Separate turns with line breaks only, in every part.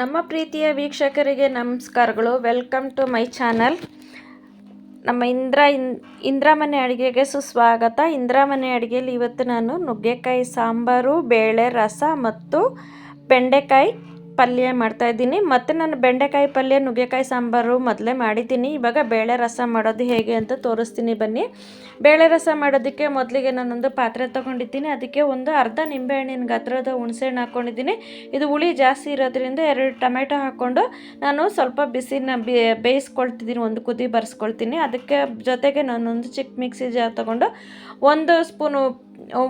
ನಮ್ಮ ಪ್ರೀತಿಯ ವೀಕ್ಷಕರಿಗೆ ನಮಸ್ಕಾರಗಳು. ವೆಲ್ಕಮ್ ಟು ಮೈ ಚಾನಲ್ ನಮ್ಮ ಇಂದ್ರ ಇನ್, ಇಂದ್ರಮನೆ ಅಡುಗೆಗೆ ಸುಸ್ವಾಗತ. ಇಂದ್ರಮನೆ ಅಡುಗೆಯಲ್ಲಿ ಇವತ್ತು ನಾನು ನುಗ್ಗೆಕಾಯಿ, ಸಾಂಬಾರು, ಬೇಳೆ ರಸ ಮತ್ತು ಬೆಂಡೆಕಾಯಿ ಪಲ್ಯ ಮಾಡ್ತಾಯಿದ್ದೀನಿ ಮತ್ತು ನಾನು ಬೆಂಡೆಕಾಯಿ ಪಲ್ಯ, ನುಗ್ಗೆಕಾಯಿ ಸಾಂಬಾರು ಮೊದಲೇ ಮಾಡಿದ್ದೀನಿ. ಇವಾಗ ಬೇಳೆ ರಸ ಮಾಡೋದು ಹೇಗೆ ಅಂತ ತೋರಿಸ್ತೀನಿ ಬನ್ನಿ. ಬೇಳೆ ರಸ ಮಾಡೋದಕ್ಕೆ ಮೊದಲಿಗೆ ನಾನೊಂದು ಪಾತ್ರೆ ತೊಗೊಂಡಿದ್ದೀನಿ. ಅದಕ್ಕೆ ಒಂದು ಅರ್ಧ ನಿಂಬೆಹಣ್ಣಿನ ಗಾತ್ರದ ಹುಣಸೆಹಣ್ಣು ಹಾಕ್ಕೊಂಡಿದ್ದೀನಿ ಇದು ಹುಳಿ ಜಾಸ್ತಿ ಇರೋದ್ರಿಂದ ಎರಡು ಟೊಮೆಟೊ ಹಾಕ್ಕೊಂಡು ನಾನು ಸ್ವಲ್ಪ ಬಿಸಿನ ಬೇಯಿಸ್ಕೊಳ್ತಿದ್ದೀನಿ. ಒಂದು ಕುದಿ ಬರ್ಸ್ಕೊಳ್ತೀನಿ. ಅದಕ್ಕೆ ಜೊತೆಗೆ ನಾನೊಂದು ಚಿಕ್ಕ ಮಿಕ್ಸಿ ಜಾರ್ ತೊಗೊಂಡು ಒಂದು ಸ್ಪೂನು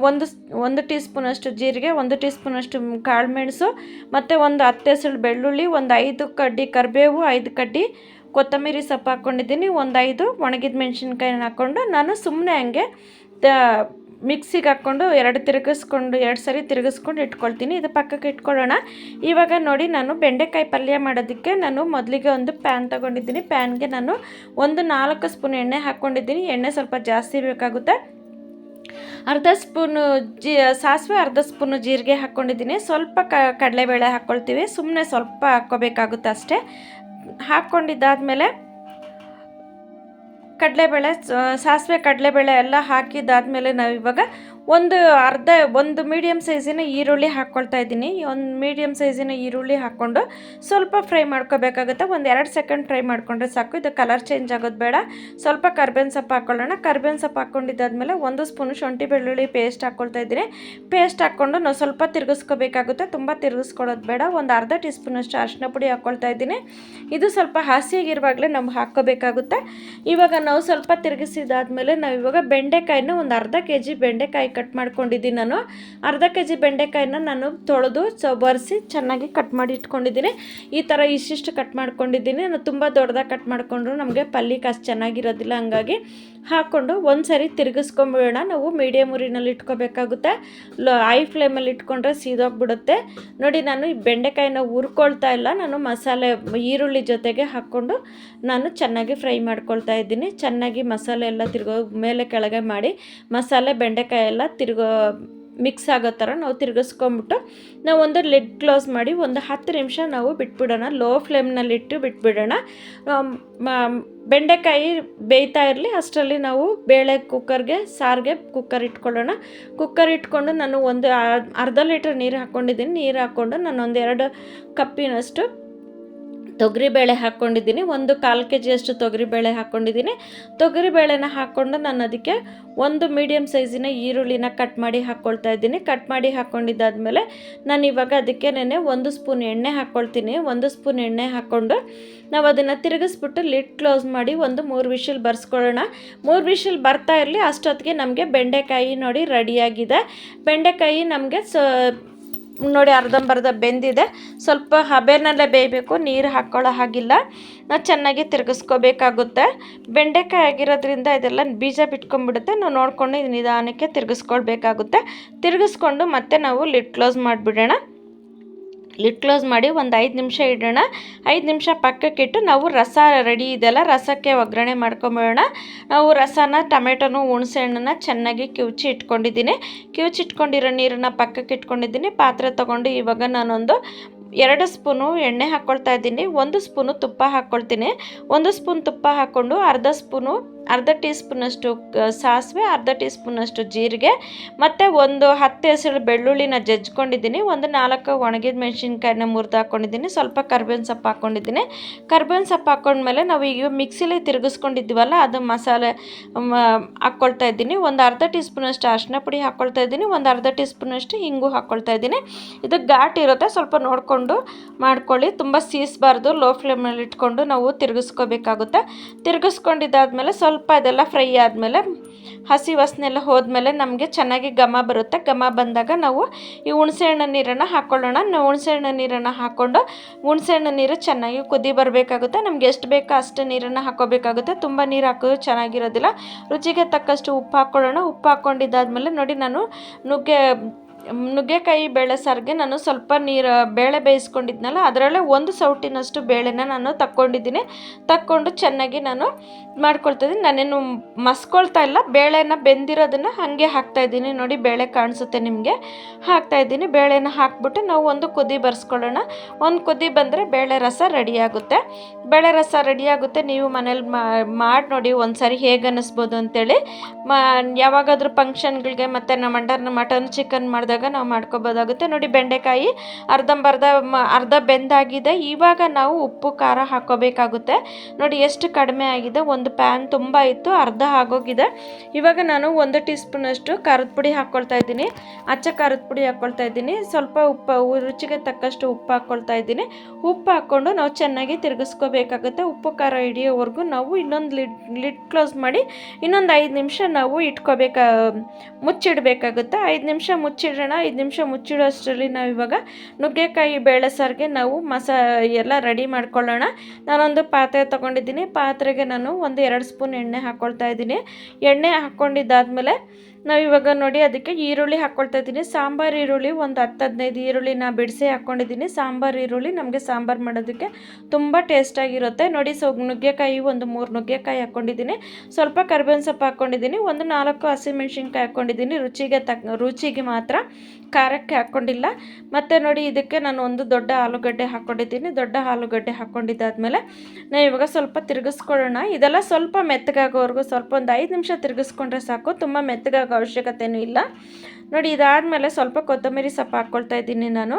ಒಂದು ಒಂದು ಟೀ ಸ್ಪೂನಷ್ಟು ಜೀರಿಗೆ, ಒಂದು ಟೀ ಸ್ಪೂನಷ್ಟು ಕಾಳುಮೆಣಸು, ಮತ್ತು ಒಂದು ಹತ್ತು ಹೆಸರು ಬೆಳ್ಳುಳ್ಳಿ, ಒಂದು ಐದು ಕಡ್ಡಿ ಕರಿಬೇವು, ಐದು ಕಡ್ಡಿ ಕೊತ್ತಂಬರಿ ಸೊಪ್ಪು ಹಾಕ್ಕೊಂಡಿದ್ದೀನಿ. ಒಂದು ಐದು ಒಣಗಿದ ಮೆಣಸಿನ್ಕಾಯಿನ ಹಾಕ್ಕೊಂಡು ನಾನು ಸುಮ್ಮನೆ ಹಂಗೆ ಮಿಕ್ಸಿಗೆ ಹಾಕ್ಕೊಂಡು ಎರಡು ತಿರುಗಿಸ್ಕೊಂಡು, ಎರಡು ಸರಿ ತಿರುಗಿಸ್ಕೊಂಡು ಇಟ್ಕೊಳ್ತೀನಿ. ಇದು ಪಕ್ಕಕ್ಕೆ ಇಟ್ಕೊಳ್ಳೋಣ. ಇವಾಗ ನೋಡಿ ನಾನು ಬೆಂಡೆಕಾಯಿ ಪಲ್ಯ ಮಾಡೋದಕ್ಕೆ ನಾನು ಮೊದಲಿಗೆ ಒಂದು ಪ್ಯಾನ್ ತೊಗೊಂಡಿದ್ದೀನಿ. ಪ್ಯಾನ್ಗೆ ನಾನು ಒಂದು ನಾಲ್ಕು ಸ್ಪೂನ್ ಎಣ್ಣೆ ಹಾಕ್ಕೊಂಡಿದ್ದೀನಿ. ಎಣ್ಣೆ ಸ್ವಲ್ಪ ಜಾಸ್ತಿ ಬೇಕಾಗುತ್ತೆ. ಅರ್ಧ ಸ್ಪೂನು ಜಿ, ಸಾಸಿವೆ ಅರ್ಧ ಸ್ಪೂನು ಜೀರಿಗೆ ಹಾಕ್ಕೊಂಡಿದ್ದೀನಿ. ಸ್ವಲ್ಪ ಕ, ಕಡಲೆಬೇಳೆ ಹಾಕ್ಕೊಳ್ತೀವಿ. ಸುಮ್ಮನೆ ಸ್ವಲ್ಪ ಹಾಕ್ಕೋಬೇಕಾಗುತ್ತೆ ಅಷ್ಟೇ. ಹಾಕ್ಕೊಂಡಿದ್ದಾದಮೇಲೆ ಕಡಲೆಬೇಳೆ ಸಾಸಿವೆ, ಕಡಲೆಬೇಳೆ ಎಲ್ಲ ಹಾಕಿದ್ದಾದಮೇಲೆ ನಾವು ಇವಾಗ ಒಂದು ಅರ್ಧ, ಒಂದು ಮೀಡಿಯಮ್ ಸೈಜಿನ ಈರುಳ್ಳಿ ಹಾಕ್ಕೊಳ್ತಾ ಇದ್ದೀನಿ. ಒಂದು ಮೀಡಿಯಮ್ ಸೈಜಿನ ಈರುಳ್ಳಿ ಹಾಕ್ಕೊಂಡು ಸ್ವಲ್ಪ ಫ್ರೈ ಮಾಡ್ಕೋಬೇಕಾಗುತ್ತೆ. ಒಂದು ಎರಡು ಸೆಕೆಂಡ್ ಫ್ರೈ ಮಾಡಿಕೊಂಡ್ರೆ ಸಾಕು. ಇದು ಕಲರ್ ಚೇಂಜ್ ಆಗೋದು ಬೇಡ. ಸ್ವಲ್ಪ ಕರ್ಬೇವಿನ ಸೊಪ್ಪು ಹಾಕ್ಕೊಳ್ಳೋಣ ಕರ್ಬೇವಿನ ಸೊಪ್ಪು ಹಾಕ್ಕೊಂಡಿದ್ದಾದ್ಮೇಲೆ ಒಂದು ಸ್ಪೂನು ಶುಂಠಿ ಬೆಳ್ಳುಳ್ಳಿ ಪೇಸ್ಟ್ ಹಾಕ್ಕೊಳ್ತಾ ಇದ್ದೀನಿ. ಪೇಸ್ಟ್ ಹಾಕ್ಕೊಂಡು ನಾವು ಸ್ವಲ್ಪ ತಿರುಗಿಸ್ಕೋಬೇಕಾಗುತ್ತೆ. ತುಂಬ ತಿರುಗಿಸ್ಕೊಳ್ಳೋದು ಬೇಡ. ಒಂದು ಅರ್ಧ ಟೀ ಸ್ಪೂನಷ್ಟು ಅರಿಶಿನ ಪುಡಿ ಹಾಕ್ಕೊಳ್ತಾ ಇದ್ದೀನಿ. ಇದು ಸ್ವಲ್ಪ ಹಸಿಯಾಗಿರುವಾಗಲೇ ನಾವು ಹಾಕ್ಕೋಬೇಕಾಗುತ್ತೆ. ಇವಾಗ ನಾವು ಸ್ವಲ್ಪ ತಿರುಗಿಸಿದಾದ್ಮೇಲೆ ನಾವು ಇವಾಗ ಬೆಂಡೆಕಾಯಿನ ಒಂದು ಅರ್ಧ ಕೆ ಜಿ ಬೆಂಡೆಕಾಯಿ ಕಟ್ ಮಾಡ್ಕೊಂಡಿದ್ದೀನಿ ನಾನು. ಅರ್ಧ ಕೆ ಜಿ ಬೆಂಡೆಕಾಯಿನ ನಾನು ತೊಳೆದು ಸೊ ಬರೆಸಿ ಚೆನ್ನಾಗಿ ಕಟ್ ಮಾಡಿ ಇಟ್ಕೊಂಡಿದ್ದೀನಿ. ಈ ಥರ ಇಷ್ಟಿಷ್ಟು ಕಟ್ ಮಾಡ್ಕೊಂಡಿದ್ದೀನಿ. ನಾನು ತುಂಬ ದೊಡ್ಡದಾಗಿ ಕಟ್ ಮಾಡಿಕೊಂಡ್ರು ನಮಗೆ ಪಲ್ಯಕ್ಕೆ ಅಷ್ಟು ಚೆನ್ನಾಗಿರೋದಿಲ್ಲ ಹಂಗಾಗಿ. ಹಾಕ್ಕೊಂಡು ಒಂದು ಸರಿ ತಿರುಗಿಸ್ಕೊಂಬಿಡೋಣ. ನಾವು ಮೀಡಿಯಮ್ ಉರಿನಲ್ಲಿ ಇಟ್ಕೋಬೇಕಾಗುತ್ತೆ. ಲೋ ಐ ಫ್ಲೇಮಲ್ಲಿ ಇಟ್ಕೊಂಡ್ರೆ ಸೀದೋಗ್ಬಿಡುತ್ತೆ. ನೋಡಿ, ನಾನು ಈ ಬೆಂಡೆಕಾಯಿನ ಹುರ್ಕೊಳ್ತಾ ಇಲ್ಲ. ನಾನು ಮಸಾಲೆ, ಈರುಳ್ಳಿ ಜೊತೆಗೆ ಹಾಕ್ಕೊಂಡು ನಾನು ಚೆನ್ನಾಗಿ ಫ್ರೈ ಮಾಡ್ಕೊಳ್ತಾ ಇದ್ದೀನಿ. ಚೆನ್ನಾಗಿ ಮಸಾಲೆ ಎಲ್ಲ ತಿರ್ಗೋ, ಮೇಲೆ ಕೆಳಗೆ ಮಾಡಿ ಮಸಾಲೆ ಬೆಂಡೆಕಾಯಿ ಎಲ್ಲ ತಿರ್ಗೋ ಮಿಕ್ಸ್ ಆಗೋ ಥರ ನಾವು ತಿರ್ಗಿಸ್ಕೊಂಬಿಟ್ಟು ನಾವು ಒಂದು ಲೆಡ್ ಕ್ಲೋಸ್ ಮಾಡಿ ಒಂದು ಹತ್ತು ನಿಮಿಷ ನಾವು ಬಿಟ್ಬಿಡೋಣ. ಲೋ ಫ್ಲೇಮ್ನಲ್ಲಿಟ್ಟು ಬಿಟ್ಬಿಡೋಣ. ಬೆಂಡೆಕಾಯಿ ಬೇಯ್ತಾ ಇರಲಿ, ಅಷ್ಟರಲ್ಲಿ ನಾವು ಬೇಳೆ ಕುಕ್ಕರ್ಗೆ, ಸಾರಿಗೆ ಕುಕ್ಕರ್ ಇಟ್ಕೊಳ್ಳೋಣ. ಕುಕ್ಕರ್ ಇಟ್ಕೊಂಡು ನಾನು ಒಂದು ಅರ್ಧ ಲೀಟ್ರ್ ನೀರು ಹಾಕ್ಕೊಂಡಿದ್ದೀನಿ. ನೀರು ಹಾಕ್ಕೊಂಡು ನಾನು ಒಂದೆರಡು ಕಪ್ಪಿನಷ್ಟು ತೊಗರಿಬೇಳೆ ಹಾಕ್ಕೊಂಡಿದ್ದೀನಿ. ಒಂದು ಕಾಲು ಕೆ ಜಿಯಷ್ಟು ತೊಗರಿಬೇಳೆ ಹಾಕ್ಕೊಂಡಿದ್ದೀನಿ. ತೊಗರಿಬೇಳೆನ ಹಾಕ್ಕೊಂಡು ನಾನು ಅದಕ್ಕೆ ಒಂದು ಮೀಡಿಯಮ್ ಸೈಜಿನ ಈರುಳ್ಳಿನ ಕಟ್ ಮಾಡಿ ಹಾಕ್ಕೊಳ್ತಾ ಇದ್ದೀನಿ. ಕಟ್ ಮಾಡಿ ಹಾಕ್ಕೊಂಡಿದ್ದಾದಮೇಲೆ ನಾನು ಇವಾಗ ಅದಕ್ಕೆ ನೆನೆ ಒಂದು ಸ್ಪೂನ್ ಎಣ್ಣೆ ಹಾಕ್ಕೊಳ್ತೀನಿ ಒಂದು ಸ್ಪೂನ್ ಎಣ್ಣೆ ಹಾಕ್ಕೊಂಡು ನಾವು ಅದನ್ನು ತಿರುಗಿಸ್ಬಿಟ್ಟು ಲಿಡ್ ಕ್ಲೋಸ್ ಮಾಡಿ ಒಂದು ಮೂರು ವಿಷಲ್ ಬರ್ಸ್ಕೊಳ್ಳೋಣ. ಮೂರು ವಿಷಲ್ ಬರ್ತಾ ಇರಲಿ, ಅಷ್ಟೊತ್ತಿಗೆ ನಮಗೆ ಬೆಂಡೆಕಾಯಿ ನೋಡಿ ರೆಡಿಯಾಗಿದೆ ಬೆಂಡೆಕಾಯಿ ನಮಗೆ ಸ ನೋಡಿ ಅರ್ಧಂಬರ್ಧ ಬೆಂದಿದೆ. ಸ್ವಲ್ಪ ಹಬೆನಲ್ಲೇ ಬೇಯಬೇಕು, ನೀರು ಹಾಕ್ಕೊಳ್ಳೋ ಹಾಗಿಲ್ಲ. ಚೆನ್ನಾಗಿ ತಿರುಗಿಸ್ಕೋಬೇಕಾಗುತ್ತೆ. ಬೆಂಡೆಕಾಯಿ ಆಗಿರೋದ್ರಿಂದ ಇದೆಲ್ಲ ಬೀಜ ಬಿಟ್ಕೊಂಡ್ಬಿಡುತ್ತೆ. ನಾವು ನೋಡಿಕೊಂಡು ನಿಧಾನಕ್ಕೆ ತಿರುಗಿಸ್ಕೊಳ್ಬೇಕಾಗುತ್ತೆ. ತಿರುಗಿಸ್ಕೊಂಡು ಮತ್ತೆ ನಾವು ಲಿಡ್ ಕ್ಲೋಸ್ ಮಾಡಿಬಿಡೋಣ. ಲಿಡ್ ಕ್ಲೋಸ್ ಮಾಡಿ ಒಂದು ಐದು ನಿಮಿಷ ಇಡೋಣ. ಐದು ನಿಮಿಷ ಪಕ್ಕಕ್ಕಿಟ್ಟು ನಾವು ರಸ ರೆಡಿ ಇದೆಲ್ಲ ರಸಕ್ಕೆ ಒಗ್ಗರಣೆ ಮಾಡ್ಕೊಂಬಿಡೋಣ. ನಾವು ರಸನ, ಟೊಮೆಟೊನು ಹುಣಸೆ ಹಣ್ಣನ್ನು ಚೆನ್ನಾಗಿ ಕಿವುಚಿ ಇಟ್ಕೊಂಡಿದ್ದೀನಿ. ಕಿವುಚಿ ಇಟ್ಕೊಂಡಿರೋ ನೀರನ್ನು ಪಕ್ಕಕ್ಕೆ ಇಟ್ಕೊಂಡಿದ್ದೀನಿ. ಪಾತ್ರೆ ತೊಗೊಂಡು ಇವಾಗ ನಾನೊಂದು ಎರಡು ಸ್ಪೂನು ಎಣ್ಣೆ ಹಾಕ್ಕೊಳ್ತಾ ಇದ್ದೀನಿ. ಒಂದು ಸ್ಪೂನು ತುಪ್ಪ ಹಾಕ್ಕೊಳ್ತೀನಿ ಒಂದು ಸ್ಪೂನ್ ತುಪ್ಪ ಹಾಕ್ಕೊಂಡು ಅರ್ಧ ಸ್ಪೂನು ಅರ್ಧ ಟೀ ಸ್ಪೂನಷ್ಟು ಸಾಸಿವೆ, ಅರ್ಧ ಟೀ ಸ್ಪೂನಷ್ಟು ಜೀರಿಗೆ, ಮತ್ತು ಒಂದು ಹತ್ತು ಹೆಸರು ಬೆಳ್ಳುಳ್ಳಿನ ಜಜ್ಕೊಂಡಿದ್ದೀನಿ, ಒಂದು ನಾಲ್ಕು ಒಣಗಿದ ಮೆಣಸಿನ್ಕಾಯಿನ ಮುರಿದು ಹಾಕ್ಕೊಂಡಿದ್ದೀನಿ ಸ್ವಲ್ಪ ಕರ್ಬೇವಿನ ಸೊಪ್ಪು ಹಾಕ್ಕೊಂಡಿದ್ದೀನಿ ಕರ್ಬೇವಿನ ಸೊಪ್ಪು ಹಾಕ್ಕೊಂಡ್ಮೇಲೆ ನಾವು ಈಗ ಮಿಕ್ಸಿಲಿ ತಿರುಗಿಸ್ಕೊಂಡಿದ್ದೀವಲ್ಲ, ಅದು ಮಸಾಲೆ ಹಾಕ್ಕೊಳ್ತಾ ಇದ್ದೀನಿ. ಒಂದು ಅರ್ಧ ಟೀ ಸ್ಪೂನಷ್ಟು ಅರಿಶಿನ ಪುಡಿ ಹಾಕ್ಕೊಳ್ತಾ ಇದ್ದೀನಿ, ಒಂದು ಅರ್ಧ ಟೀ ಸ್ಪೂನಷ್ಟು ಹಿಂಗು ಹಾಕ್ಕೊಳ್ತಾ ಇದ್ದೀನಿ. ಇದು ಘಾಟ್ ಇರುತ್ತೆ, ಸ್ವಲ್ಪ ನೋಡಿಕೊಂಡು ಮಾಡ್ಕೊಳ್ಳಿ. ತುಂಬ ಸೀಸಬಾರ್ದು, ಲೋ ಫ್ಲೇಮಲ್ಲಿ ಇಟ್ಕೊಂಡು ನಾವು ತಿರುಗಿಸ್ಕೋಬೇಕಾಗುತ್ತೆ. ತಿರುಗಿಸ್ಕೊಂಡಿದ್ದಾದ್ಮೇಲೆ ಸ್ವಲ್ಪ ಸ್ವಲ್ಪ ಇದೆಲ್ಲ ಫ್ರೈ ಆದಮೇಲೆ ಹಸಿ ವಾಸನೆ ಹೋದ್ಮೇಲೆ ನಮಗೆ ಚೆನ್ನಾಗಿ ಘಮ ಬರುತ್ತೆ. ಘಮ ಬಂದಾಗ ನಾವು ಈ ಹುಣಸೆಹಣ್ಣು ನೀರನ್ನು ಹಾಕ್ಕೊಳ್ಳೋಣ ಹುಣಸೆಹಣ್ಣು ನೀರನ್ನು ಹಾಕ್ಕೊಂಡು ಹುಣಸೆಹಣ್ಣು ನೀರು ಚೆನ್ನಾಗಿ ಕುದಿ ಬರಬೇಕಾಗುತ್ತೆ. ನಮ್ಗೆ ಎಷ್ಟು ಬೇಕೋ ಅಷ್ಟು ನೀರನ್ನು ಹಾಕೋಬೇಕಾಗುತ್ತೆ. ತುಂಬ ನೀರು ಹಾಕೋದು ಚೆನ್ನಾಗಿರೋದಿಲ್ಲ. ರುಚಿಗೆ ತಕ್ಕಷ್ಟು ಉಪ್ಪು ಹಾಕ್ಕೊಳ್ಳೋಣ ಉಪ್ಪು ಹಾಕ್ಕೊಂಡಿದ್ದಾದ್ಮೇಲೆ ನೋಡಿ ನಾನು ನುಗ್ಗೆ ನುಗ್ಗೆಕಾಯಿ ಬೇಳೆ ಸಾರಿಗೆ ನಾನು ಸ್ವಲ್ಪ ನೀರು, ಬೇಳೆ ಬೇಯಿಸ್ಕೊಂಡಿದ್ನಲ್ಲ, ಅದರಲ್ಲೇ ಒಂದು ಸೌಟಿನಷ್ಟು ಬೇಳೆನ ನಾನು ತಕ್ಕೊಂಡಿದ್ದೀನಿ. ತಕ್ಕೊಂಡು ಚೆನ್ನಾಗಿ ನಾನು ಮಾಡ್ಕೊಳ್ತಿದ್ದೀನಿ. ನಾನೇನು ಮಸ್ಕೊಳ್ತಾ ಇಲ್ಲ, ಬೇಳೆನ ಬೆಂದಿರೋದನ್ನು ಹಾಗೆ ಹಾಕ್ತಾಯಿದ್ದೀನಿ ನೋಡಿ, ಬೇಳೆ ಕಾಣಿಸುತ್ತೆ ನಿಮಗೆ. ಹಾಕ್ತಾಯಿದ್ದೀನಿ ಬೇಳೆನ ಹಾಕ್ಬಿಟ್ಟು ನಾವು ಒಂದು ಕುದಿ ಬರ್ಸ್ಕೊಳ್ಳೋಣ. ಒಂದು ಕುದಿ ಬಂದರೆ ಬೇಳೆ ರಸ ರೆಡಿಯಾಗುತ್ತೆ ಬೇಳೆ ರಸ ರೆಡಿಯಾಗುತ್ತೆ ನೀವು ಮನೇಲಿ ಮಾಡಿ ನೋಡಿ ಒಂದು ಸಾರಿ ಹೇಗೆ ಅನ್ನಿಸ್ಬೋದು ಅಂತೇಳಿ ಯಾವಾಗಾದರೂ ಫಂಕ್ಷನ್ಗಳಿಗೆ ಮತ್ತು ನಮ್ಮ ಮಟನ್ ಮಟನ್, ಚಿಕನ್ ಮಾಡಿದಾಗ ನಾವು ಮಾಡ್ಕೋಬೋದಾಗುತ್ತೆ. ನೋಡಿ ಬೆಂಡೆಕಾಯಿ ಅರ್ಧಂಬರ್ಧ ಅರ್ಧ ಬೆಂದಾಗಿದೆ. ಇವಾಗ ನಾವು ಉಪ್ಪು, ಖಾರ ಹಾಕೋಬೇಕಾಗುತ್ತೆ. ನೋಡಿ ಎಷ್ಟು ಕಡಿಮೆ ಆಗಿದೆ. ಒಂದು ಪ್ಯಾನ್ ತುಂಬ ಇತ್ತು, ಅರ್ಧ ಆಗೋಗಿದೆ. ಇವಾಗ ನಾನು ಒಂದು ಟೀ ಸ್ಪೂನಷ್ಟು ಖಾರದ ಪುಡಿ ಹಾಕ್ಕೊಳ್ತಾ ಇದ್ದೀನಿ. ಅಚ್ಚ ಖಾರದ ಪುಡಿ ಹಾಕ್ಕೊಳ್ತಾ ಇದ್ದೀನಿ. ಸ್ವಲ್ಪ ಉಪ್ಪು, ರುಚಿಗೆ ತಕ್ಕಷ್ಟು ಉಪ್ಪು ಹಾಕ್ಕೊಳ್ತಾ ಇದ್ದೀನಿ. ಉಪ್ಪು ಹಾಕ್ಕೊಂಡು ನಾವು ಚೆನ್ನಾಗಿ ತಿರುಗಿಸ್ಕೋಬೇಕಾಗುತ್ತೆ. ಉಪ್ಪು, ಖಾರ ಹಿಡಿಯೋವರೆಗೂ ನಾವು ಇನ್ನೊಂದು ಲಿಡ್ ಲಿಡ್ ಕ್ಲೋಸ್ ಮಾಡಿ ಇನ್ನೊಂದು ಐದು ನಿಮಿಷ ನಾವು ಇಟ್ಕೋಬೇಕಾ, ಮುಚ್ಚಿಡಬೇಕಾಗುತ್ತೆ. ಐದು ನಿಮಿಷ ಮುಚ್ಚಿಡೋಣ ಐದು ನಿಮಿಷ ಮುಚ್ಚಿಡೋ ಅಷ್ಟರಲ್ಲಿ ನಾವು ಇವಾಗ ನುಗ್ಗೆಕಾಯಿ ಬೇಳೆ ಸಾರಿಗೆ ನಾವು ಮಸಾ, ಎಲ್ಲ ರೆಡಿ ಮಾಡ್ಕೊಳ್ಳೋಣ. ನಾನೊಂದು ಪಾತ್ರೆ ತೊಗೊಂಡಿದ್ದೀನಿ. ಪಾತ್ರೆಗೆ ನಾನು ಒಂದು ಎರಡು ಸ್ಪೂನ್ ಎಣ್ಣೆ ಹಾಕ್ಕೊಳ್ತಾ ಇದ್ದೀನಿ. ಎಣ್ಣೆ ಹಾಕ್ಕೊಂಡಿದ್ದಾದಮೇಲೆ ನಾವು ಇವಾಗ ನೋಡಿ ಅದಕ್ಕೆ ಈರುಳ್ಳಿ ಹಾಕ್ಕೊಳ್ತಾ ಇದ್ದೀನಿ. ಸಾಂಬಾರು ಈರುಳ್ಳಿ ಒಂದು ಹತ್ತು ಹದಿನೈದು ಈರುಳ್ಳಿನ ಬಿಡಿಸಿ ಹಾಕ್ಕೊಂಡಿದ್ದೀನಿ ಸಾಂಬಾರು ಈರುಳ್ಳಿ ನಮಗೆ ಸಾಂಬಾರು ಮಾಡೋದಕ್ಕೆ ತುಂಬ ಟೇಸ್ಟಾಗಿರುತ್ತೆ ನೋಡಿ ಸೊ ನುಗ್ಗೆಕಾಯಿ ಒಂದು ಮೂರು ನುಗ್ಗೆಕಾಯಿ ಹಾಕ್ಕೊಂಡಿದ್ದೀನಿ ಸ್ವಲ್ಪ ಕರ್ಬೇವಿನ ಸೊಪ್ಪು ಹಾಕ್ಕೊಂಡಿದ್ದೀನಿ ಒಂದು ನಾಲ್ಕು ಹಸಿಮೆಣ್ಸಿನ್ಕಾಯಿ ಹಾಕ್ಕೊಂಡಿದ್ದೀನಿ ರುಚಿಗೆ ತಕ್ಕ ರುಚಿಗೆ ಮಾತ್ರ. ಖಾರಕ್ಕೆ ಹಾಕ್ಕೊಂಡಿಲ್ಲ ಮತ್ತು ನೋಡಿ ಇದಕ್ಕೆ ನಾನು ಒಂದು ದೊಡ್ಡ ಆಲೂಗಡ್ಡೆ ಹಾಕ್ಕೊಂಡಿದ್ದೀನಿ ದೊಡ್ಡ ಆಲೂಗಡ್ಡೆ ಹಾಕ್ಕೊಂಡಿದ್ದಾದಮೇಲೆ ನಾನು ಇವಾಗ ಸ್ವಲ್ಪ ತಿರುಗಿಸ್ಕೊಳ್ಳೋಣ. ಇದೆಲ್ಲ ಸ್ವಲ್ಪ ಮೆತ್ತಗಾಗೋವರೆಗೂ ಸ್ವಲ್ಪ ಒಂದು ಐದು ನಿಮಿಷ ತಿರುಗಿಸ್ಕೊಂಡ್ರೆ ಸಾಕು. ತುಂಬ ಮೆತ್ತಗಾಗೋ ಅವಶ್ಯಕತೆಯೂ ಇಲ್ಲ. ನೋಡಿ ಇದಾದಮೇಲೆ ಸ್ವಲ್ಪ ಕೊತ್ತಂಬರಿ ಸೊಪ್ಪು ಹಾಕ್ಕೊಳ್ತಾ ಇದ್ದೀನಿ ನಾನು.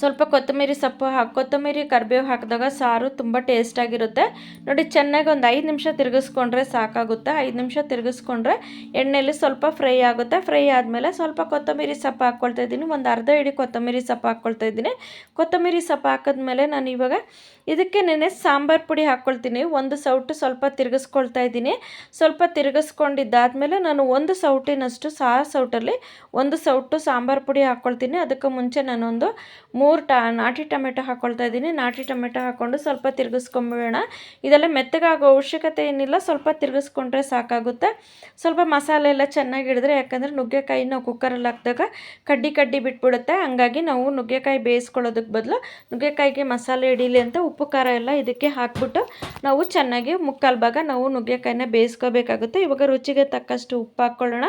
ಸ್ವಲ್ಪ ಕೊತ್ತಂಬರಿ ಸೊಪ್ಪು ಹಾಕಿ, ಕೊತ್ತಂಬರಿ ಕರಿಬೇವು ಹಾಕಿದಾಗ ಸಾರು ತುಂಬ ಟೇಸ್ಟಾಗಿರುತ್ತೆ ನೋಡಿ, ಚೆನ್ನಾಗಿ ಒಂದು ಐದು ನಿಮಿಷ ತಿರುಗಿಸ್ಕೊಂಡ್ರೆ ಸಾಕಾಗುತ್ತೆ. ಐದು ನಿಮಿಷ ತಿರುಗಿಸ್ಕೊಂಡ್ರೆ ಎಣ್ಣೆಯಲ್ಲಿ ಸ್ವಲ್ಪ ಫ್ರೈ ಆಗುತ್ತೆ. ಫ್ರೈ ಆದಮೇಲೆ ಸ್ವಲ್ಪ ಕೊತ್ತಂಬರಿ ಸೊಪ್ಪು ಹಾಕ್ಕೊಳ್ತಾ ಇದ್ದೀನಿ. ಒಂದು ಅರ್ಧ ಇಡೀ ಕೊತ್ತಂಬರಿ ಸೊಪ್ಪು ಹಾಕ್ಕೊಳ್ತಾ ಇದ್ದೀನಿ. ಕೊತ್ತಂಬರಿ ಸೊಪ್ಪು ಹಾಕಿದ್ಮೇಲೆ ನಾನು ಇವಾಗ ಇದಕ್ಕೆ ನೆನೆ ಸಾಂಬಾರು ಪುಡಿ ಹಾಕ್ಕೊಳ್ತೀನಿ ಒಂದು ಸೌಟು ಸ್ವಲ್ಪ ತಿರುಗಿಸ್ಕೊಳ್ತಾ ಇದ್ದೀನಿ. ಸ್ವಲ್ಪ ತಿರುಗಿಸ್ಕೊಂಡಿದ್ದಾದಮೇಲೆ ನಾನು ಒಂದು ಸೌಟಿನಷ್ಟು ಸಾ ಸೌಟಲ್ಲಿ ಒಂದು ಸೌಟು ಸಾಂಬಾರು ಪುಡಿ ಹಾಕ್ಕೊಳ್ತೀನಿ ಅದಕ್ಕೆ ಮುಂಚೆ ನಾನೊಂದು ಮೂರು ಟ, ನಾಟಿ ಟೊಮೆಟೊ ಹಾಕ್ಕೊಳ್ತಾ ಇದ್ದೀನಿ. ನಾಟಿ ಟೊಮೆಟೊ ಹಾಕ್ಕೊಂಡು ಸ್ವಲ್ಪ ತಿರುಗಿಸ್ಕೊಂಬಿಡೋಣ. ಇದೆಲ್ಲ ಮೆತ್ತಗಾಗೋ ಅವಶ್ಯಕತೆ ಏನಿಲ್ಲ. ಸ್ವಲ್ಪ ತಿರುಗಿಸ್ಕೊಂಡ್ರೆ ಸಾಕಾಗುತ್ತೆ. ಸ್ವಲ್ಪ ಮಸಾಲೆ ಎಲ್ಲ ಚೆನ್ನಾಗಿ ಹಿಡಿದ್ರೆ, ಯಾಕಂದರೆ ನುಗ್ಗೆಕಾಯಿ ನಾವು ಕುಕ್ಕರಲ್ಲಿ ಹಾಕಿದಾಗ ಕಡ್ಡಿ ಕಡ್ಡಿ ಬಿಟ್ಬಿಡುತ್ತೆ. ಹಂಗಾಗಿ ನಾವು ನುಗ್ಗೆಕಾಯಿ ಬೇಯಿಸ್ಕೊಳ್ಳೋದಕ್ಕೆ ಬದಲು ನುಗ್ಗೆಕಾಯಿಗೆ ಮಸಾಲೆ ಹಿಡೀಲಿ ಅಂತ ಉಪ್ಪು, ಖಾರ ಎಲ್ಲ ಇದಕ್ಕೆ ಹಾಕ್ಬಿಟ್ಟು ನಾವು ಚೆನ್ನಾಗಿ ಮುಕ್ಕಾಲು ಭಾಗ ನಾವು ನುಗ್ಗೆಕಾಯಿನ ಬೇಯಿಸ್ಕೋಬೇಕಾಗುತ್ತೆ. ಇವಾಗ ರುಚಿಗೆ ತಕ್ಕಷ್ಟು ಉಪ್ಪು ಹಾಕ್ಕೊಳ್ಳೋಣ.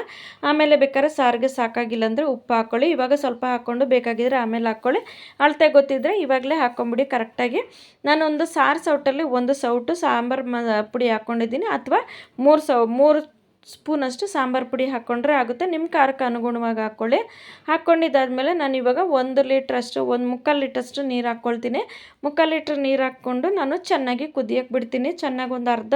ಆಮೇಲೆ ಬೇಕಾದ್ರೆ ಸಾರಿಗೆ ಸಾಕಾಗಿಲ್ಲ ಅಂದರೆ ಉಪ್ಪು ಹಾಕ್ಕೊಳ್ಳಿ ಇವಾಗ ಸ್ವಲ್ಪ ಹಾಕ್ಕೊಂಡು ಬೇಕಾಗಿದ್ದರೆ ಆಮೇಲೆ ಹಾಕ್ಕೊಳ್ಳಿ. ಅಳತೆ ಗೊತ್ತಿದ್ದರೆ ಇವಾಗಲೇ ಹಾಕ್ಕೊಂಬಿಡಿ ಕರೆಕ್ಟಾಗಿ. ನಾನೊಂದು ಸಾರು ಸೌಟಲ್ಲಿ ಒಂದು ಸೌಟು ಸಾಂಬಾರು ಮ, ಪುಡಿ ಹಾಕ್ಕೊಂಡಿದ್ದೀನಿ ಅಥವಾ ಮೂರು ಸೌ, ಮೂರು ಸ್ಪೂನಷ್ಟು ಸಾಂಬಾರು ಪುಡಿ ಹಾಕ್ಕೊಂಡ್ರೆ ಆಗುತ್ತೆ. ನಿಮ್ಮ ಖಾರಕ್ಕೆ ಅನುಗುಣವಾಗಿ ಹಾಕ್ಕೊಳ್ಳಿ ಹಾಕ್ಕೊಂಡಿದ್ದಾದಮೇಲೆ ನಾನು ಇವಾಗ ಒಂದು ಲೀಟ್ರಷ್ಟು, ಒಂದು ಮುಕ್ಕಾಲು ಲೀಟ್ರಷ್ಟು ನೀರು ಹಾಕ್ಕೊಳ್ತೀನಿ. ಮುಕ್ಕಾಲು ಲೀಟ್ರ್ ನೀರು ಹಾಕ್ಕೊಂಡು ನಾನು ಚೆನ್ನಾಗಿ ಕುದಿಯೋಕ್ಕೆ ಬಿಡ್ತೀನಿ. ಚೆನ್ನಾಗಿ ಒಂದು ಅರ್ಧ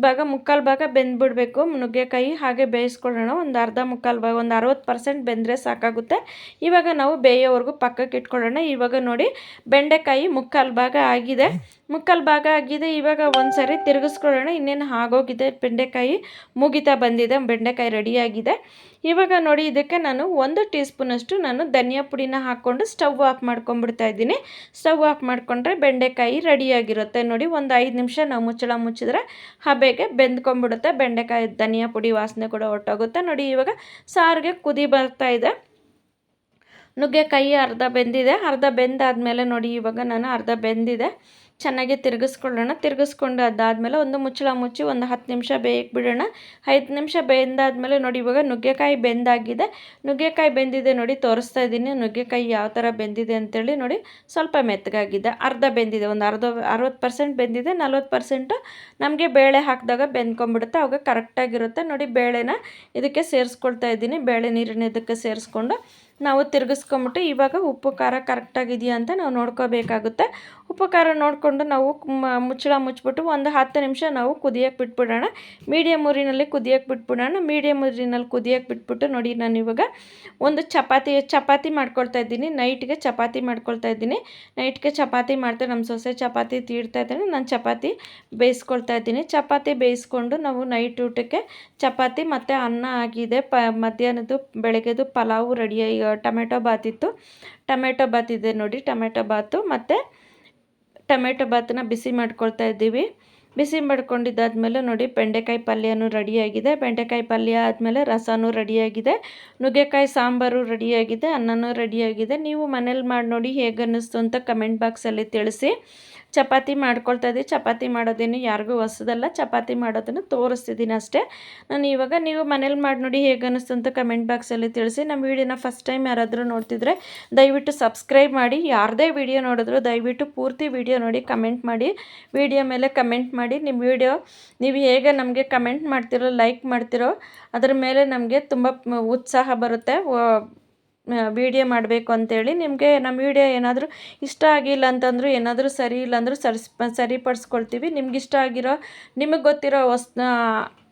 ಭಾಗ, ಮುಕ್ಕಾಲು ಭಾಗ ಬೆಂದ್ಬಿಡಬೇಕು. ನುಗ್ಗೆಕಾಯಿ ಹಾಗೆ ಬೇಯಿಸ್ಕೊಳ್ಳೋಣ. ಒಂದು ಅರ್ಧ ಮುಕ್ಕಾಲು ಭಾಗ, ಒಂದು ಅರವತ್ತು ಪರ್ಸೆಂಟ್ ಬೆಂದರೆ ಸಾಕಾಗುತ್ತೆ. ಇವಾಗ ನಾವು ಬೇಯೋವರೆಗೂ ಪಕ್ಕಕ್ಕೆ ಇಟ್ಕೊಳ್ಳೋಣ. ಇವಾಗ ನೋಡಿ, ಬೆಂಡೆಕಾಯಿ ಮುಕ್ಕಾಲು ಭಾಗ ಆಗಿದೆ. ಮುಕ್ಕಾಲು ಭಾಗ ಆಗಿದೆ. ಇವಾಗ ಒಂದು ಸರಿ ತಿರುಗಿಸ್ಕೊಳ್ಳೋಣ. ಇನ್ನೇನು ಆಗೋಗಿದೆ? ಬೆಂಡೆಕಾಯಿ ಮುಗಿತಾ ಬಂದಿದೆ. ಬೆಂಡೆಕಾಯಿ ರೆಡಿಯಾಗಿದೆ. ಇವಾಗ ನೋಡಿ, ಇದಕ್ಕೆ ನಾನು ಒಂದು ಟೀ ಸ್ಪೂನಷ್ಟು ನಾನು ಧನಿಯಾ ಪುಡಿನ ಹಾಕ್ಕೊಂಡು ಸ್ಟವ್ ಆಫ್ ಮಾಡ್ಕೊಂಡ್ಬಿಡ್ತಾ ಇದ್ದೀನಿ. ಸ್ಟವ್ ಆಫ್ ಮಾಡಿಕೊಂಡ್ರೆ ಬೆಂಡೆಕಾಯಿ ರೆಡಿಯಾಗಿರುತ್ತೆ. ನೋಡಿ, ಒಂದು ಐದು ನಿಮಿಷ ನಾವು ಮುಚ್ಚಳ ಮುಚ್ಚಿದ್ರೆ ಹಬೆಗೆ ಬೆಂದ್ಕೊಂಡ್ಬಿಡುತ್ತೆ. ಬೆಂಡೆಕಾಯಿ ಧನಿಯಾ ಪುಡಿ ವಾಸನೆ ಕೂಡ ಹೊಟ್ಟೋಗುತ್ತೆ ನೋಡಿ, ಇವಾಗ ಸಾರಿಗೆ ಕುದಿ ಬರ್ತಾ ಇದೆ. ನುಗ್ಗೆಕಾಯಿ ಅರ್ಧ ಬೆಂದಿದೆ. ಅರ್ಧ ಬೆಂದಾದಮೇಲೆ ನೋಡಿ, ಇವಾಗ ನಾನು ಅರ್ಧ ಬೆಂದಿದೆ. ಚೆನ್ನಾಗಿ ತಿರುಗಿಸ್ಕೊಳ್ಳೋಣ. ತಿರುಗಿಸ್ಕೊಂಡು ಅದಾದಮೇಲೆ ಒಂದು ಮುಚ್ಚಳ ಮುಚ್ಚಿ ಒಂದು ಹತ್ತು ನಿಮಿಷ ಬೇಯಕ್ಕೆ ಬಿಡೋಣ. ಐದು ನಿಮಿಷ ಬೆಂದಾದಮೇಲೆ ನೋಡಿ ಇವಾಗ ನುಗ್ಗೆಕಾಯಿ ಬೆಂದಾಗಿದೆ. ನುಗ್ಗೆಕಾಯಿ ಬೆಂದಿದೆ ನೋಡಿ, ತೋರಿಸ್ತಾ ಇದ್ದೀನಿ ನುಗ್ಗೆಕಾಯಿ ಯಾವ ಥರ ಬೆಂದಿದೆ ಅಂತೇಳಿ ನೋಡಿ, ಸ್ವಲ್ಪ ಮೆತ್ತಗಾಗಿದೆ. ಅರ್ಧ ಬೆಂದಿದೆ, ಒಂದು ಅರ್ಧ ಅರವತ್ತು ಪರ್ಸೆಂಟ್ ಬೆಂದಿದೆ, ನಲ್ವತ್ತು ಪರ್ಸೆಂಟು ನಮಗೆ ಬೇಳೆ ಹಾಕಿದಾಗ ಬೆಂದ್ಕೊಂಡ್ಬಿಡುತ್ತೆ, ಅವಾಗ ಕರೆಕ್ಟಾಗಿರುತ್ತೆ. ನೋಡಿ, ಬೇಳೆನ ಇದಕ್ಕೆ ಸೇರಿಸ್ಕೊಳ್ತಾ ಇದ್ದೀನಿ. ಬೇಳೆ ನೀರಿನ ಇದಕ್ಕೆ ಸೇರಿಸ್ಕೊಂಡು ನಾವು ತಿರುಗಿಸ್ಕೊಂಬಿಟ್ಟು ಇವಾಗ ಉಪ್ಪು, ಖಾರ ಕರೆಕ್ಟಾಗಿದೆಯಾ ಅಂತ ನಾವು ನೋಡ್ಕೋಬೇಕಾಗುತ್ತೆ. ಉಪ್ಪು, ಖಾರ ನೋಡಿಕೊಂಡು ನಾವು ಮುಚ್ಚಳ ಮುಚ್ಚಿಬಿಟ್ಟು ಒಂದು ಹತ್ತು ನಿಮಿಷ ನಾವು ಕುದಿಯೋಕೆ ಬಿಟ್ಬಿಡೋಣ. ಮೀಡಿಯಮ್ ಊರಿನಲ್ಲಿ ಕುದಿಯೋಕೆ ಬಿಟ್ಬಿಡೋಣ. ಮೀಡಿಯಮ್ ಊರಿನಲ್ಲಿ ಕುದಿಯೋಕೆ ಬಿಟ್ಬಿಟ್ಟು ನೋಡಿ ನಾನು ಇವಾಗ ಒಂದು ಚಪಾತಿ ಚಪಾತಿ ಮಾಡ್ಕೊಳ್ತಾ ಇದ್ದೀನಿ. ನೈಟ್ಗೆ ಚಪಾತಿ ಮಾಡ್ಕೊಳ್ತಾ ಇದ್ದೀನಿ. ನೈಟ್ಗೆ ಚಪಾತಿ ಮಾಡ್ತಾರೆ ನಮ್ಮ ಸೊಸೆ ಚಪಾತಿ ತೀಡ್ತಾ ಇದ್ದೀನಿ ನಾನು ಚಪಾತಿ ಬೇಯಿಸ್ಕೊಳ್ತಾ ಇದ್ದೀನಿ. ಚಪಾತಿ ಬೇಯಿಸ್ಕೊಂಡು ನಾವು ನೈಟ್ ಊಟಕ್ಕೆ ಚಪಾತಿ ಮತ್ತು ಅನ್ನ ಆಗಿದೆ. ಪ, ಮಧ್ಯಾಹ್ನದ್ದು ಬೆಳಗ್ಗೆದು ಪಲಾವು ರೆಡಿಯಾಗಿ ಟೊಮೆಟೊ ಬಾತ್ ಇತ್ತು. ಟೊಮೆಟೊ ಬಾತ್ ಇದೆ ನೋಡಿ, ಟೊಮೆಟೊ ಬಾತು ಮತ್ತು ಟೊಮೆಟೊ ಬಾತನ್ನ ಬಿಸಿ ಮಾಡ್ಕೊಳ್ತಾ ಇದ್ದೀವಿ. ಬಿಸಿ ಮಾಡ್ಕೊಂಡಿದ್ದಾದಮೇಲೆ ನೋಡಿ ಬೆಂಡೆಕಾಯಿ ಪಲ್ಯನೂ ರೆಡಿಯಾಗಿದೆ. ಬೆಂಡೆಕಾಯಿ ಪಲ್ಯ ಆದಮೇಲೆ ರಸನೂ ರೆಡಿಯಾಗಿದೆ. ನುಗ್ಗೆಕಾಯಿ ಸಾಂಬಾರು ರೆಡಿಯಾಗಿದೆ. ಅನ್ನನೂ ರೆಡಿಯಾಗಿದೆ. ನೀವು ಮನೇಲಿ ಮಾಡಿ ನೋಡಿ ಹೇಗೆ ಅನ್ನಿಸ್ತು ಅಂತ ಕಮೆಂಟ್ ಬಾಕ್ಸಲ್ಲಿ ತಿಳಿಸಿ. ಚಪಾತಿ ಮಾಡ್ಕೊಳ್ತಾ ಇದ್ದೀವಿ ಚಪಾತಿ ಮಾಡೋದೇನು ಯಾರಿಗೂ ಹೊಸದಲ್ಲ. ಚಪಾತಿ ಮಾಡೋದನ್ನು ತೋರಿಸ್ತಿದ್ದೀನಿ ಅಷ್ಟೇ. ನಾನು ಇವಾಗ ನೀವು ಮನೇಲಿ ಮಾಡಿ ನೋಡಿ ಹೇಗೆ ಅನ್ನಿಸ್ತು ಅಂತ ಕಮೆಂಟ್ ಬಾಕ್ಸಲ್ಲಿ ತಿಳಿಸಿ. ನಮ್ಮ ವೀಡಿಯೋನ ಫಸ್ಟ್ ಟೈಮ್ ಯಾರಾದರೂ ನೋಡ್ತಿದ್ರೆ ದಯವಿಟ್ಟು ಸಬ್ಸ್ಕ್ರೈಬ್ ಮಾಡಿ. ಯಾರದೇ ವಿಡಿಯೋ ನೋಡಿದ್ರು ದಯವಿಟ್ಟು ಪೂರ್ತಿ ವಿಡಿಯೋ ನೋಡಿ ಕಮೆಂಟ್ ಮಾಡಿ. ವಿಡಿಯೋ ಮೇಲೆ ಕಮೆಂಟ್ ಮಾಡಿ. ನಿಮ್ಮ ವಿಡಿಯೋ ನೀವು ಹೇಗೆ ನಮಗೆ ಕಮೆಂಟ್ ಮಾಡ್ತಿರೋ ಲೈಕ್ ಮಾಡ್ತಿರೋ, ಅದರ ಮೇಲೆ ನಮಗೆ ತುಂಬ ಉತ್ಸಾಹ ಬರುತ್ತೆ. ವೀಡಿಯೋ ಮಾಡಬೇಕು ಅಂತೇಳಿ ನಿಮಗೆ ನಮ್ಮ ವಿಡಿಯೋ ಏನಾದರೂ ಇಷ್ಟ ಆಗಿಲ್ಲ ಅಂತಂದರೂ ಏನಾದರೂ ಸರಿ ಇಲ್ಲ ಅಂದರೂ ಸರಿ ಸರಿಪಡಿಸ್ಕೊಳ್ತೀವಿ. ನಿಮ್ಗೆ ಇಷ್ಟ ಆಗಿರೋ, ನಿಮಗೆ ಗೊತ್ತಿರೋ ವಸ್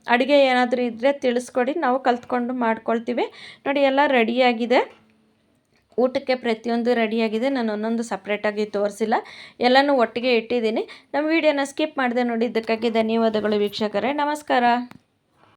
ಅಡುಗೆ ಏನಾದರೂ ಇದ್ದರೆ ತಿಳಿಸ್ಕೊಡಿ. ನಾವು ಕಲ್ತ್ಕೊಂಡು ಮಾಡ್ಕೊಳ್ತೀವಿ. ನೋಡಿ, ಎಲ್ಲ ರೆಡಿಯಾಗಿದೆ ಊಟಕ್ಕೆ ಪ್ರತಿಯೊಂದು ರೆಡಿಯಾಗಿದೆ ನಾನು ಒಂದೊಂದು ಸಪ್ರೇಟಾಗಿ ತೋರಿಸಿಲ್ಲ. ಎಲ್ಲನೂ ಒಟ್ಟಿಗೆ ಇಟ್ಟಿದ್ದೀನಿ. ನಮ್ಮ ವೀಡಿಯೋನ ಸ್ಕಿಪ್ ಮಾಡಿದೆ ನೋಡಿ ಇದಕ್ಕಾಗಿ ಧನ್ಯವಾದಗಳು ವೀಕ್ಷಕರೇ. ನಮಸ್ಕಾರ.